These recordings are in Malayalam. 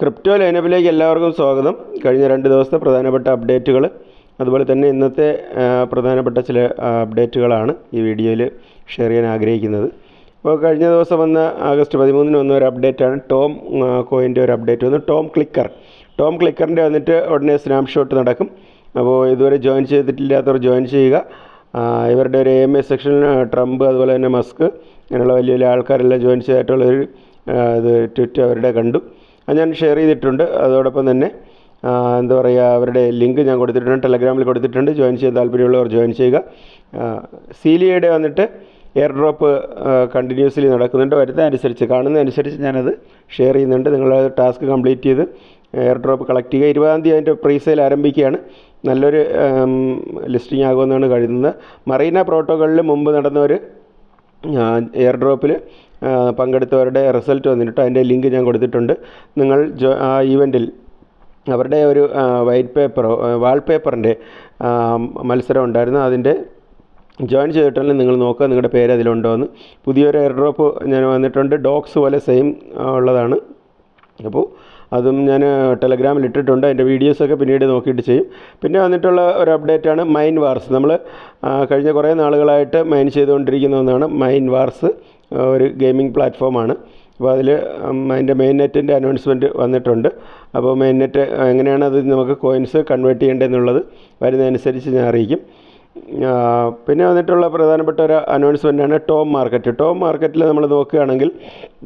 ക്രിപ്റ്റോ ലൈനപ്പിലേക്ക് എല്ലാവർക്കും സ്വാഗതം. കഴിഞ്ഞ രണ്ട് ദിവസത്തെ പ്രധാനപ്പെട്ട അപ്ഡേറ്റുകൾ അതുപോലെ തന്നെ ഇന്നത്തെ പ്രധാനപ്പെട്ട ചില അപ്ഡേറ്റുകളാണ് ഈ വീഡിയോയിൽ ഷെയർ ചെയ്യാൻ ആഗ്രഹിക്കുന്നത്. അപ്പോൾ കഴിഞ്ഞ ദിവസം വന്ന ആഗസ്റ്റ് പതിമൂന്നിന് വന്ന ഒരു അപ്ഡേറ്റാണ് ടോം കോയിന്റെ ഒരു അപ്ഡേറ്റ് വന്നു. Tom clicker. ടോം ക്ലിക്കറിന്റെ വന്നിട്ട് ഉടനെ സ്നാപ്ഷോട്ട് നടക്കും. അപ്പോൾ ഇതുവരെ ജോയിൻ ചെയ്തിട്ടില്ലാത്തവർ ജോയിൻ ചെയ്യുക. ഇവരുടെ ഒരു എ എം എസ് സെക്ഷനിൽ ട്രംപ് അതുപോലെ തന്നെ മസ്ക് അങ്ങനെയുള്ള വലിയ വലിയ ആൾക്കാരെല്ലാം ജോയിൻ ചെയ്തിട്ടുള്ളൊരു ആ, ഇത് ട്വിറ്റ് അവരുടെ കണ്ടു. ഞാൻ ഷെയർ ചെയ്തിട്ടുണ്ട്. അതോടൊപ്പം തന്നെ എന്താ പറയുക അവരുടെ ലിങ്ക് ഞാൻ കൊടുത്തിട്ടുണ്ട്. ടെലഗ്രാമിൽ കൊടുത്തിട്ടുണ്ട്. ജോയിൻ ചെയ്യാൻ താല്പര്യമുള്ളവർ ജോയിൻ ചെയ്യുക. സീലിയയുടെ വന്നിട്ട് എയർ ഡ്രോപ്പ് കണ്ടിന്യൂസ്ലി നടക്കുന്നുണ്ട്. വരുന്നതനുസരിച്ച് കാണുന്നതനുസരിച്ച് ഞാനത് ഷെയർ ചെയ്യുന്നുണ്ട്. നിങ്ങൾ ടാസ്ക് കംപ്ലീറ്റ് ചെയ്ത് എയർ ഡ്രോപ്പ് കളക്ട് ചെയ്യുക. ഇരുപതാം തീയതി അതിന്റെ പ്രീസെയിൽ ആരംഭിക്കുകയാണ്. നല്ലൊരു ലിസ്റ്റിംഗ് ആകുമെന്നാണ് കരുതുന്നത്. മറീന പ്രോട്ടോകളിൽ മുമ്പ് നടന്ന ഒരു എയർ ഡ്രോപ്പിൽ പങ്കെടുത്തവരുടെ റിസൾട്ട് വന്നിട്ടുണ്ട്. അതിന്റെ ലിങ്ക് ഞാൻ കൊടുത്തിട്ടുണ്ട്. നിങ്ങൾ ജോ ആ ഈവന്റിൽ അവരുടെ ഒരു വൈറ്റ് പേപ്പറോ വാൾപേപ്പറിന്റെ മത്സരം ഉണ്ടായിരുന്നു. അതിന്റെ ജോയിൻ ചെയ്തിട്ടുണ്ടെങ്കിൽ നിങ്ങൾ നോക്കുക നിങ്ങളുടെ പേര് അതിലുണ്ടോ എന്ന് പുതിയൊരു എയർ ഡ്രോപ്പ് ഞാൻ വന്നിട്ടുണ്ട്. ഡോക്സ് പോലെ സെയിം ഉള്ളതാണ്. അപ്പോൾ അതും ഞാൻ ടെലഗ്രാമിൽ ഇട്ടിട്ടുണ്ട്. അതിന്റെ വീഡിയോസൊക്കെ പിന്നീട് നോക്കിയിട്ട് ചെയ്യും. പിന്നെ വന്നിട്ടുള്ള ഒരു അപ്ഡേറ്റാണ് മൈൻ വാർസ്. നമ്മൾ കഴിഞ്ഞ കുറേ നാളുകളായിട്ട് മൈൻ ചെയ്തുകൊണ്ടിരിക്കുന്ന ഒന്നാണ് മൈൻ വാർസ് ഒരു ഗെയിമിംഗ് പ്ലാറ്റ്ഫോമാണ്. അപ്പോൾ അതിൽ അതിന്റെ മെയിൻ നെറ്റിന്റെ അനൗൺസ്മെന്റ് വന്നിട്ടുണ്ട്. അപ്പോൾ മെയിൻ നെറ്റ് എങ്ങനെയാണ് അത് നമുക്ക് കോയിൻസ് കൺവേർട്ട് ചെയ്യേണ്ടതെന്നുള്ളത് വരുന്നതനുസരിച്ച് ഞാൻ അറിയിക്കും. പിന്നെ വന്നിട്ടുള്ള പ്രധാനപ്പെട്ട ഒരു അനൗൺസ്മെന്റാണ് ടോം മാർക്കറ്റ്. ടോം മാർക്കറ്റിൽ നമ്മൾ നോക്കുകയാണെങ്കിൽ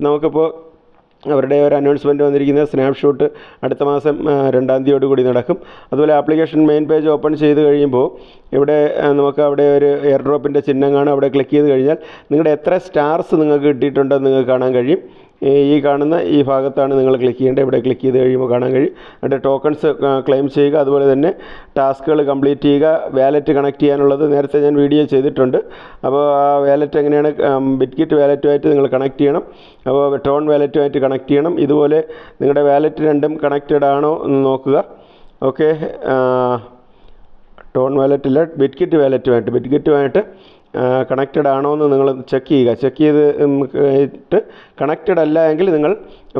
നമുക്കിപ്പോൾ അവരുടെ ഒരു അനൗൺസ്മെന്റ് വന്നിരിക്കുന്ന സ്നാപ്ഷോട്ട് അടുത്ത മാസം രണ്ടാം തീയതിയോട് കൂടി നടക്കും. അതുപോലെ ആപ്ലിക്കേഷൻ മെയിൻ പേജ് ഓപ്പൺ ചെയ്ത് കഴിയുമ്പോൾ ഇവിടെ നമുക്ക് അവിടെ ഒരു എയർ ഡ്രോപ്പിന്റെ ചിഹ്നം കാണാം. അവിടെ ക്ലിക്ക് ചെയ്ത് കഴിഞ്ഞാൽ നിങ്ങളുടെ എത്ര സ്റ്റാർസ് നിങ്ങൾക്ക് കിട്ടിയിട്ടുണ്ടെന്ന് നിങ്ങൾക്ക് കാണാൻ കഴിയും. ഈ കാണുന്ന ഈ ഭാഗത്താണ് നിങ്ങൾ ക്ലിക്ക് ചെയ്യേണ്ടത്. ഇവിടെ ക്ലിക്ക് ചെയ്ത് കഴിയുമ്പോൾ കാണാൻ കഴിയും. അതിന്റെ ടോക്കൺസ് ക്ലെയിം ചെയ്യുക. അതുപോലെ തന്നെ ടാസ്കുകൾ കംപ്ലീറ്റ് ചെയ്യുക. വാലറ്റ് കണക്ട് ചെയ്യാനുള്ളത് നേരത്തെ ഞാൻ വീഡിയോ ചെയ്തിട്ടുണ്ട്. അപ്പോൾ ആ വാലറ്റ് എങ്ങനെയാണ്? ബിറ്റ്കിറ്റ് വാലറ്റുമായിട്ട് നിങ്ങൾ കണക്ട് ചെയ്യണം. അപ്പോൾ ട്രോൺ വാലറ്റുമായിട്ട് കണക്ട് ചെയ്യണം. ഇതുപോലെ നിങ്ങളുടെ വാലറ്റ് രണ്ടും കണക്റ്റഡ് ആണോ എന്ന് നോക്കുക. ഓക്കെ ടോൺ വാലറ്റില്ല ബിറ്റ്കിറ്റ് വാലറ്റുമായിട്ട് ബിറ്റ്കിറ്റുമായിട്ട് കണക്റ്റഡ് ആണോ എന്ന് നിങ്ങൾ ചെക്ക് ചെയ്യുക. ചെക്ക് ചെയ്തിട്ട് കണക്റ്റഡ് അല്ല എങ്കിൽ നിങ്ങൾ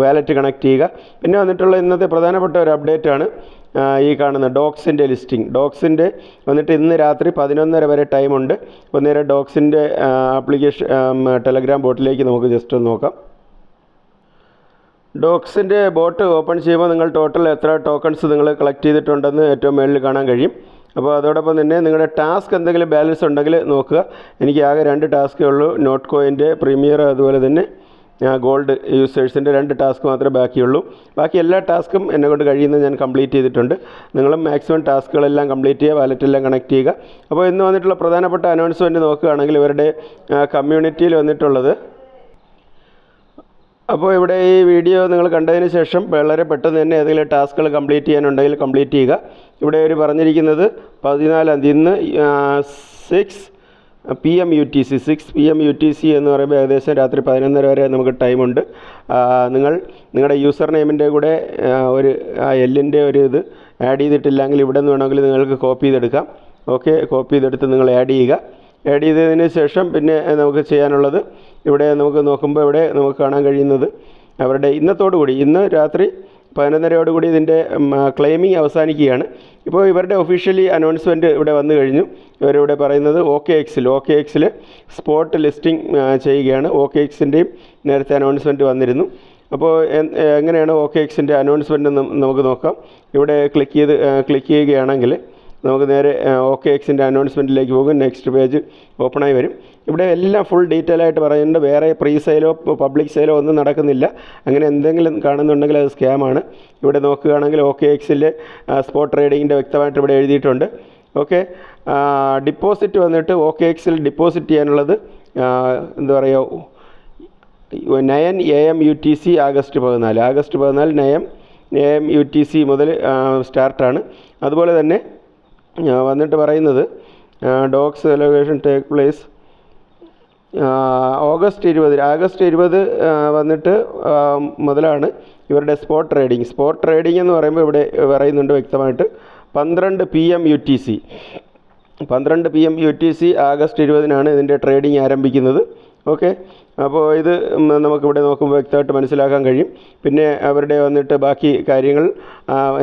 വാലറ്റ് കണക്ട് ചെയ്യുക. പിന്നെ വന്നിട്ടുള്ള ഇന്നത്തെ പ്രധാനപ്പെട്ട ഒരു അപ്ഡേറ്റ് ആണ് ഈ കാണുന്ന ഡോക്സിന്റെ ലിസ്റ്റിംഗ് ഡോക്സിന്റെ വന്നിട്ട് ഇന്ന് രാത്രി പതിനൊന്നര വരെ ടൈമുണ്ട് അപ്പോൾ നേരെ ഡോക്സിന്റെ ആപ്ലിക്കേഷൻ ടെലഗ്രാം ബോട്ടിലേക്ക് നമുക്ക് ജസ്റ്റ് ഒന്ന് നോക്കാം. ഡോക്സിന്റെ ബോട്ട് ഓപ്പൺ ചെയ്യുമ്പോൾ നിങ്ങൾ ടോട്ടൽ എത്ര ടോക്കൺസ് നിങ്ങൾ കളക്ട് ചെയ്തിട്ടുണ്ടെന്ന് ഏറ്റവും മുകളിൽ കാണാൻ കഴിയും. അപ്പോൾ അതോടൊപ്പം തന്നെ നിങ്ങളുടെ ടാസ്ക് എന്തെങ്കിലും ബാലൻസ് ഉണ്ടെങ്കിൽ നോക്കുക. എനിക്ക് ആകെ രണ്ട് ടാസ്കേ ഉള്ളൂ. നോട്ട് കോയിന്റെ പ്രീമിയർ അതുപോലെ തന്നെ ഗോൾഡ് യൂസേഴ്സിന്റെ രണ്ട് ടാസ്ക് മാത്രമേ ബാക്കിയുള്ളൂ. ബാക്കി എല്ലാ ടാസ്കും എന്നെ കൊണ്ട് കഴിയുന്നത് ഞാൻ കംപ്ലീറ്റ് ചെയ്തിട്ടുണ്ട്. നിങ്ങളും മാക്സിമം ടാസ്കുകളെല്ലാം കംപ്ലീറ്റ് ചെയ്യുക വാലറ്റെല്ലാം കണക്ട് ചെയ്യുക. അപ്പോൾ ഇന്ന് വന്നിട്ടുള്ള പ്രധാനപ്പെട്ട അനൗൺസ്മെന്റ് നോക്കുകയാണെങ്കിൽ ഇവരുടെ കമ്മ്യൂണിറ്റിയിൽ വന്നിട്ടുള്ളത് അപ്പോൾ ഇവിടെ ഈ വീഡിയോ നിങ്ങൾ കണ്ടതിന് ശേഷം വളരെ പെട്ടെന്ന് തന്നെ ഏതെങ്കിലും ടാസ്കുകൾ കംപ്ലീറ്റ് ചെയ്യാനുണ്ടെങ്കിൽ കംപ്ലീറ്റ് ചെയ്യുക. ഇവിടെ ഒരു പറഞ്ഞിരിക്കുന്നത് പതിനാലാം തീയതി ഇന്ന് six P M U T C six P M U T C എന്ന് പറയുമ്പോൾ ഏകദേശം രാത്രി പതിനൊന്നര വരെ നമുക്ക് ടൈമുണ്ട് ആ, നിങ്ങൾ നിങ്ങളുടെ യൂസർ നെയിമിന്റെ കൂടെ ആ, ഒരു എല്ലിന്റെ ഒരു ഇത് ആഡ് ചെയ്തിട്ടില്ലെങ്കിൽ ഇവിടെ നിന്ന് വേണമെങ്കിൽ നിങ്ങൾക്ക് കോപ്പി ചെയ്തെടുക്കാം. ഓക്കെ കോപ്പി ചെയ്തെടുത്ത് നിങ്ങൾ ആഡ് ചെയ്യുക. ആഡ് ചെയ്തതിന് ശേഷം പിന്നെ നമുക്ക് ചെയ്യാനുള്ളത് ഇവിടെ നമുക്ക് നോക്കുമ്പോൾ ഇവിടെ നമുക്ക് കാണാൻ കഴിയുന്നത് അവരുടെ ഇന്നത്തോടു കൂടി ഇന്ന് രാത്രി പതിനൊന്നരയോടുകൂടി ഇതിന്റെ ക്ലെയിമിംഗ് അവസാനിക്കുകയാണ്. ഇപ്പോൾ ഇവരുടെ ഒഫീഷ്യലി അനൗൺസ്മെന്റ് ഇവിടെ വന്നു കഴിഞ്ഞു. ഇവരിവിടെ പറയുന്നത് ഓക്കെ എക്സിൽ ഓക്കെ എക്സിൽ സ്പോട്ട് ലിസ്റ്റിംഗ് ചെയ്യുകയാണ്. ഓക്കെ എക്സിന്റെയും നേരത്തെ അനൗൺസ്മെന്റ് വന്നിരുന്നു. അപ്പോൾ എങ്ങനെയാണ് ഓക്കെ എക്സിന്റെ അനൗൺസ്മെന്റ് നമുക്ക് നോക്കാം. ഇവിടെ ക്ലിക്ക് ചെയ്ത് ക്ലിക്ക് ചെയ്യുകയാണെങ്കിൽ നമുക്ക് നേരെ ഓക്കെ എക്സിന്റെ അനൗൺസ്മെന്റിലേക്ക് പോകും. നെക്സ്റ്റ് പേജ് ഓപ്പണായി വരും. ഇവിടെ എല്ലാം ഫുൾ ഡീറ്റെയിൽ ആയിട്ട് പറയുന്നുണ്ട്. വേറെ പ്രീ സെയിലോ പബ്ലിക് സെയിലോ ഒന്നും നടക്കുന്നില്ല. അങ്ങനെ എന്തെങ്കിലും കാണുന്നുണ്ടെങ്കിൽ അത് സ്കാമാണ് ഇവിടെ നോക്കുകയാണെങ്കിൽ ഓക്കെ എക്സിൽ സ്പോട്ട് ട്രേഡിങ്ങിന്റെ വ്യക്തമായിട്ട് ഇവിടെ എഴുതിയിട്ടുണ്ട്. ഓക്കെ ഡിപ്പോസിറ്റ് വന്നിട്ട് ഓക്കെ എക്സിൽ ഡിപ്പോസിറ്റ് ചെയ്യാനുള്ളത് എന്താ പറയുക nine A M U T C August പതിനാല്. ആഗസ്റ്റ് പതിനാല് nine A M U T C മുതൽ സ്റ്റാർട്ടാണ് അതുപോലെ തന്നെ വന്നിട്ട് പറയുന്നത് dogs allocation take place. August ഇരുപത് ആഗസ്റ്റ് ഇരുപത് വന്നിട്ട് മുതലാണ് ഇവരുടെ സ്പോട്ട് ട്രേഡിംഗ്. സ്പോട്ട് ട്രേഡിംഗ് എന്ന് പറയുമ്പോൾ ഇവിടെ പറയുന്നുണ്ട് വ്യക്തമായിട്ട് പന്ത്രണ്ട് P M U T C. പന്ത്രണ്ട് P M U T C August ഇരുപതിനാണ് ഇതിന്റെ ട്രേഡിംഗ് ആരംഭിക്കുന്നത്. ഓക്കെ? അപ്പോൾ ഇത് നമുക്കിവിടെ നോക്കുമ്പോൾ വ്യക്തമായിട്ട് മനസ്സിലാക്കാൻ കഴിയും. പിന്നെ അവരുടെ വന്നിട്ട് ബാക്കി കാര്യങ്ങൾ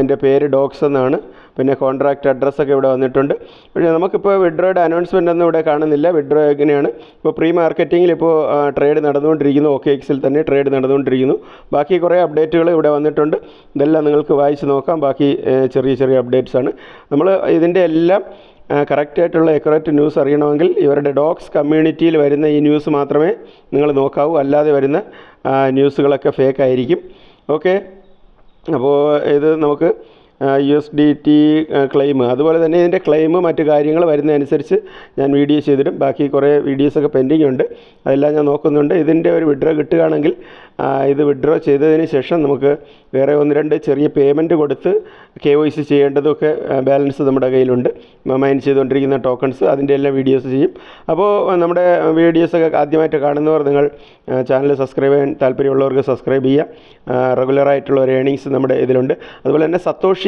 എന്റെ പേര് ഡോക്സ് എന്നാണ്. പിന്നെ കോൺട്രാക്റ്റ് അഡ്രസ്സൊക്കെ ഇവിടെ വന്നിട്ടുണ്ട്. പക്ഷേ നമുക്കിപ്പോൾ വിഡ്രോയുടെ അനൗൺസ്മെന്റ് ഒന്നും ഇവിടെ കാണുന്നില്ല. വിഡ്രോ എങ്ങനെയാണ്? ഇപ്പോൾ പ്രീ മാർക്കറ്റിങ്ങിൽ ഇപ്പോൾ ട്രേഡ് നടന്നുകൊണ്ടിരിക്കുന്നു. ഓക്കെ എക്സിൽ തന്നെ ട്രേഡ് നടന്നുകൊണ്ടിരിക്കുന്നു. ബാക്കി കുറേ അപ്ഡേറ്റുകൾ ഇവിടെ വന്നിട്ടുണ്ട്. ഇതെല്ലാം നിങ്ങൾക്ക് വായിച്ച് നോക്കാം. ബാക്കി ചെറിയ ചെറിയ അപ്ഡേറ്റ്സ് ആണ്. നമ്മൾ ഇതിന്റെ എല്ലാം കറക്റ്റായിട്ടുള്ള എക്കറക്റ്റ് ന്യൂസ് അറിയണമെങ്കിൽ ഇവരുടെ ഡോക്സ് കമ്മ്യൂണിറ്റിയിൽ വരുന്ന ഈ ന്യൂസ് മാത്രമേ നിങ്ങൾ നോക്കാവൂ. അല്ലാതെ വരുന്ന ന്യൂസുകളൊക്കെ ഫേക്ക് ആയിരിക്കും. ഓക്കെ അപ്പോൾ ഇത് നമുക്ക് U S D T claim അതുപോലെ തന്നെ ഇതിന്റെ ക്ലെയിം മറ്റു കാര്യങ്ങൾ വരുന്നതനുസരിച്ച് ഞാൻ വീഡിയോ ചെയ്തിടും. ബാക്കി കുറേ വീഡിയോസൊക്കെ പെൻഡിങ് ഉണ്ട്. അതെല്ലാം ഞാൻ നോക്കുന്നുണ്ട്. ഇതിന്റെ ഒരു വിഡ്രോ കിട്ടുകയാണെങ്കിൽ ഇത് വിഡ്രോ ചെയ്തതിന് ശേഷം നമുക്ക് വേറെ ഒന്ന് രണ്ട് ചെറിയ പേയ്മെന്റ് കൊടുത്ത് കെ വൈ സി ചെയ്യേണ്ടതൊക്കെ ബാലൻസ് നമ്മുടെ കയ്യിലുണ്ട്. മൈൻ ചെയ്തുകൊണ്ടിരിക്കുന്ന ടോക്കൺസ് അതിന്റെ എല്ലാം വീഡിയോസ് ചെയ്യും. അപ്പോൾ നമ്മുടെ വീഡിയോസൊക്കെ ആദ്യമായിട്ട് കാണുന്നവർ നിങ്ങൾ ചാനൽ സബ്സ്ക്രൈബ് ചെയ്യാൻ താല്പര്യമുള്ളവർക്ക് സബ്സ്ക്രൈബ് ചെയ്യുക റെഗുലറായിട്ടുള്ള ഒരു ഏണിങ്സ് നമ്മുടെ ഇതിലുണ്ട്. അതുപോലെ തന്നെ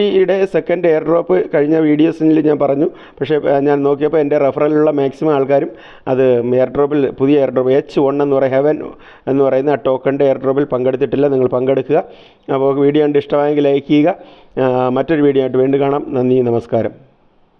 സത്തോഷിയുടെ സെക്കൻഡ് എയർ ഡ്രോപ്പ് കഴിഞ്ഞ വീഡിയോസിൽ ഞാൻ പറഞ്ഞു. പക്ഷേ ഞാൻ നോക്കിയപ്പോൾ എന്റെ റെഫറലിലുള്ള മാക്സിമം ആൾക്കാരും അത് എയർ ഡ്രോപ്പിൽ പുതിയ എയർ ഡ്രോപ്പ് എച്ച് വൺ എന്ന് പറയുന്ന ഹെവൻ എന്ന് പറയുന്ന ആ ടോക്കണിന്റെ എയർ ഡ്രോപ്പിൽ പങ്കെടുത്തിട്ടില്ല. നിങ്ങൾ പങ്കെടുക്കുക. അപ്പോൾ വീഡിയോ കണ്ട് ഇഷ്ടമായെങ്കിൽ ലൈക്ക് ചെയ്യുക. മറ്റൊരു വീഡിയോ ആയിട്ട് വീണ്ടും കാണാം. നന്ദി നമസ്കാരം.